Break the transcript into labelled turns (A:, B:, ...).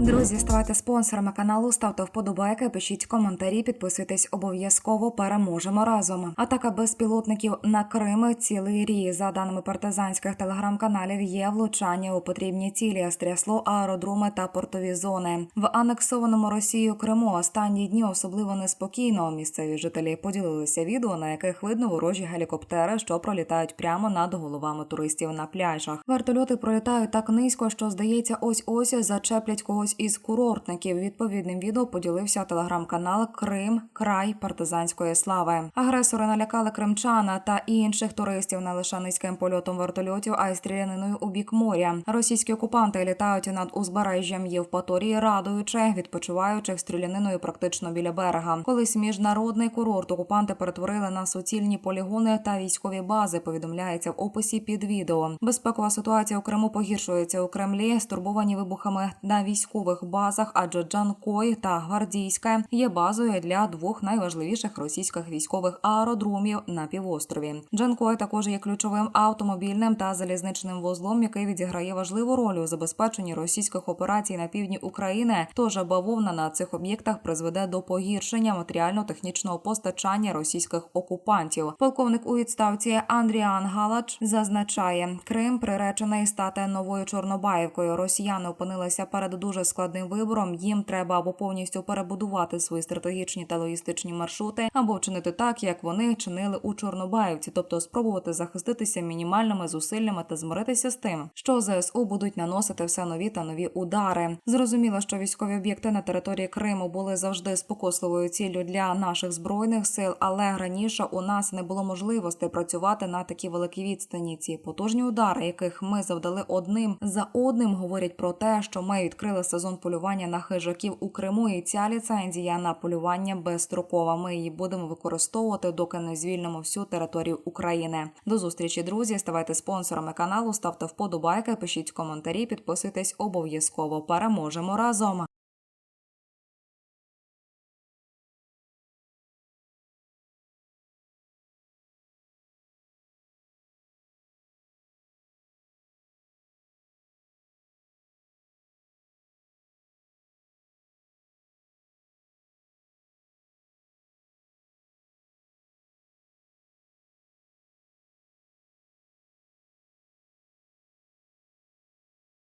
A: Друзі, ставайте спонсорами каналу, ставте вподобайки, пишіть коментарі, підписуйтесь обов'язково. Переможемо разом. Атака безпілотників на Крим цілий рій. За даними партизанських телеграм-каналів, є влучання у потрібні цілі. Стрясло аеродроми та портові зони. В анексованому Росією Криму останні дні особливо неспокійно. Місцеві жителі поділилися відео, на яких видно ворожі гелікоптери, що пролітають прямо над головами туристів на пляжах. Вертольоти пролітають так низько, що здається, ось ось зачеплять когось із курортників. Відповідним відео поділився телеграм-канал Крим Край партизанської слави. Агресори налякали кримчана та інших туристів не лише низьким польотом вертольотів, а й стріляниною у бік моря. Російські окупанти літають над узбережжям Євпаторії, радуючи відпочиваючих стріляниною практично біля берега. Колись міжнародний курорт окупанти перетворили на суцільні полігони та військові бази. Повідомляється в описі під відео. Безпекова ситуація у Криму погіршується у Кремлі, стурбовані вибухами на військових базах, адже Джанкой та Гвардійська є базою для двох найважливіших російських військових аеродромів на півострові. Джанкой також є ключовим автомобільним та залізничним вузлом, який відіграє важливу роль у забезпеченні російських операцій на півдні України. Тож бавовна на цих об'єктах призведе до погіршення матеріально-технічного постачання російських окупантів. Полковник у відставці Андріан Галач зазначає, Крим приречений стати новою Чорнобаївкою. Росіяни опинилися перед дуже складним вибором. Їм треба або повністю перебудувати свої стратегічні та логістичні маршрути, або вчинити так, як вони чинили у Чорнобаївці, тобто спробувати захиститися мінімальними зусиллями та змиритися з тим, що ЗСУ будуть наносити все нові та нові удари. Зрозуміло, що військові об'єкти на території Криму були завжди спокусливою ціллю для наших збройних сил, але раніше у нас не було можливості працювати на такі великі відстані. Ці потужні удари, яких ми завдали одним за одним, говорять про те, що ми відкрили сезон полювання на хижаків у Криму, і ця ліцензія на полювання безстрокова. Ми її будемо використовувати, доки не звільнимо всю територію України. До зустрічі, друзі. Ставайте спонсорами каналу, ставте вподобайки, пишіть коментарі, підписуйтесь обов'язково. Переможемо разом.